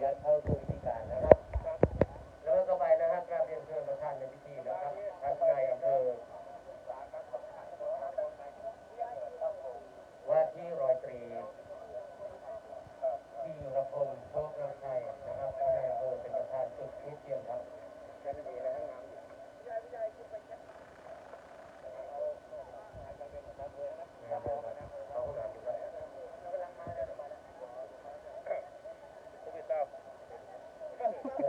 got out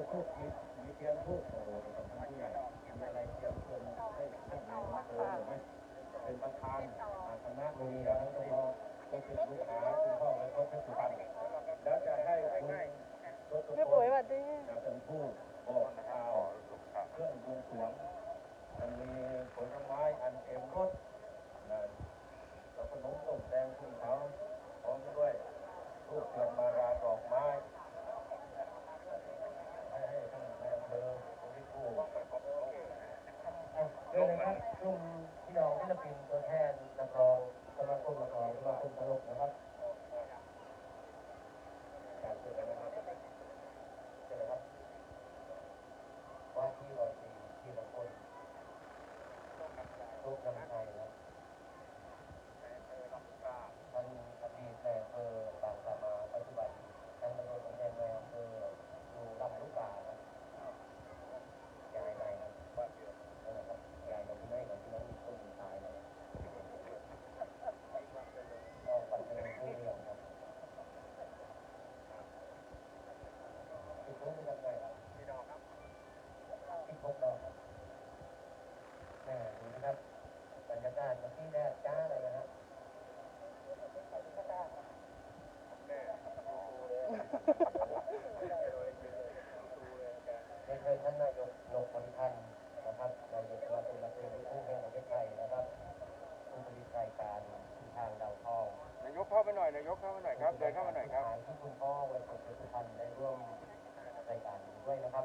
จะทุกข์มีมีเพียงทุกข์ you know, in the field. ยกเข้ามาหน่อยครับ เดินเข้ามาหน่อยครับคุณพ่อวัยสุดพันธ์ได้ร่วมรายการด้วยนะครับ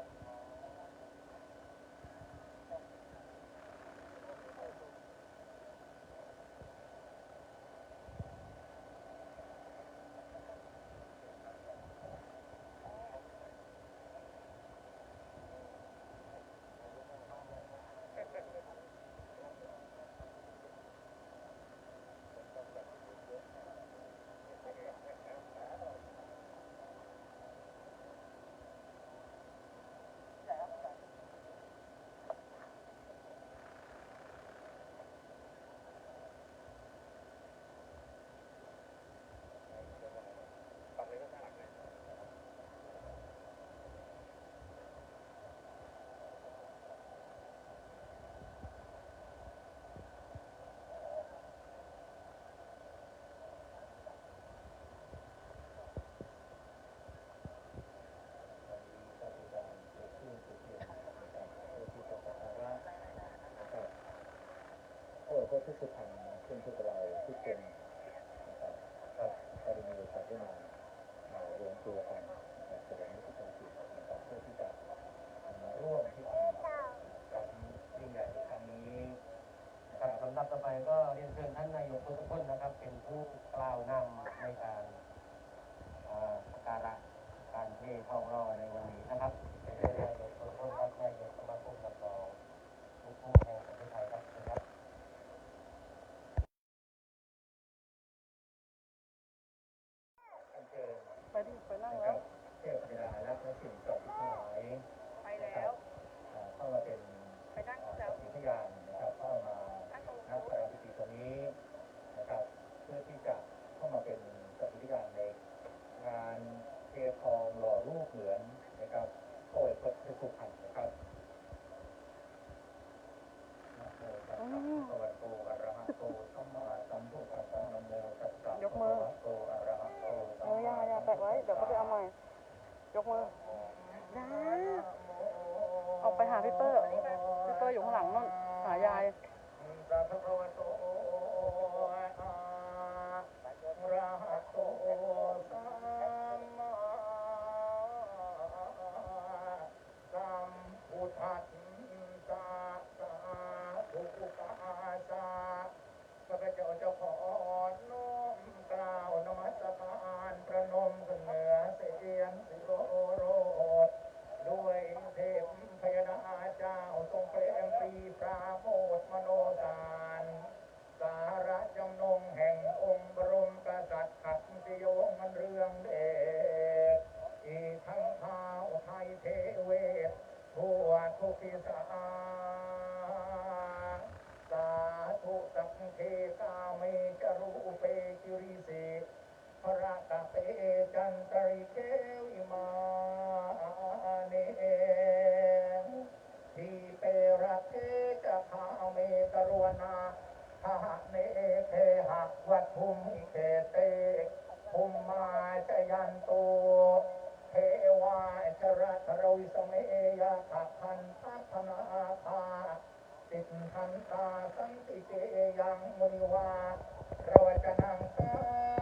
ที่จะทำเช่นทุกเราทุกคนนะครับก็ได้มีโอกาสได้มารวมตัวกันแสดงวิสัยทัศน์นะครับเพื่อที่จะมาร่วมที่ทำการยิ่งใหญ่ครั้งนี้นะครับสำหรับต่อไปก็เรียนเชิญท่าน มาย่ออกไปหาพี่เปอร์พี่เปอร์อยู่ข้างหลังนู่นหายาย จังไก่แก้วมาเนทีเปรเทกะพาเมกรวนาหะเนเทหะวัตถุมิเกเตภูมมาจยันโตเทวาจรัตรวิสเมยะตะพันพัฒนาภาสิทธันตาสันติเกยังมุนิวาราจันังกา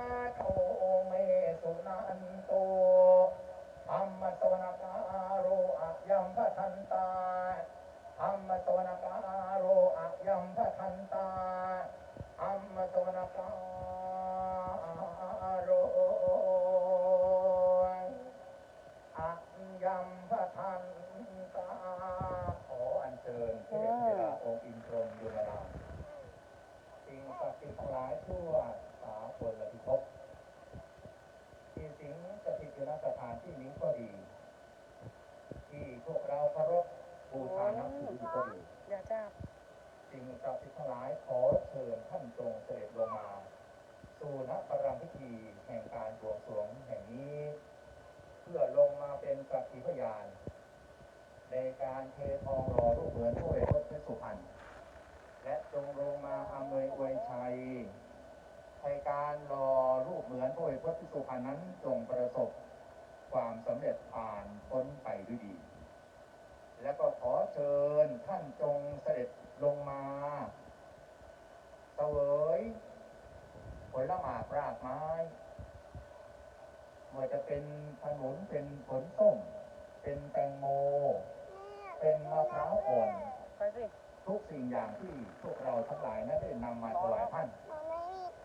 ยัมพะทันตาขออัญเชิญเทพธิดาองค์อินทรงยุรรามสิ่งศักดิ์สิทธิ์ทั้งหลายทั่วสากลพิภพที่สิงสถิตอยู่ณสถานที่นี้ก็ดี ที่พวกเราเคารพบูชานับถืออยู่ก็ดีอย่าจ้าสิ่งศักดิ์สิทธิ์ทั้งหลายขอเชิญท่านจงเสด็จลงมา สู่ณประรำพิธีแห่งการบวงสรวงแห่งนี้ เพื่อลงมาเป็นสักขีพยาน ในการเททองหล่อรูปเหมือนพระเวทพระสุพรรณและจงลงมาอำนวยอวยชัยในการรอรูปเหมือนพระเวทพระสุพรรณนั้นจงประสบความสำเร็จผ่านพ้นไปด้วยดี และก็ขอเชิญท่านจงเสด็จลงมาเสวยผลหมากรากไม้ ว่าจะเป็นขนุนเป็นผลส้ม เป็นแตงโม เป็นมะพร้าวอ่อนไปสิทุกสิ่งอย่างที่พวกเราทั้งหลายนั้นได้นำมาถวายท่าน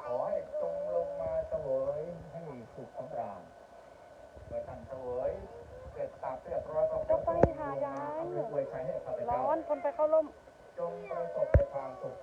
ขอให้จงลงมาเสวยให้สุขสำราญเมื่อท่านเสวยเสร็จสับเรียบร้อยก็ขอเจ้าไปหายายอำนวยอวยชัยให้ข้าพร้เจ้าอนคนไปเข้าร่มจงประสบแต่ความสุข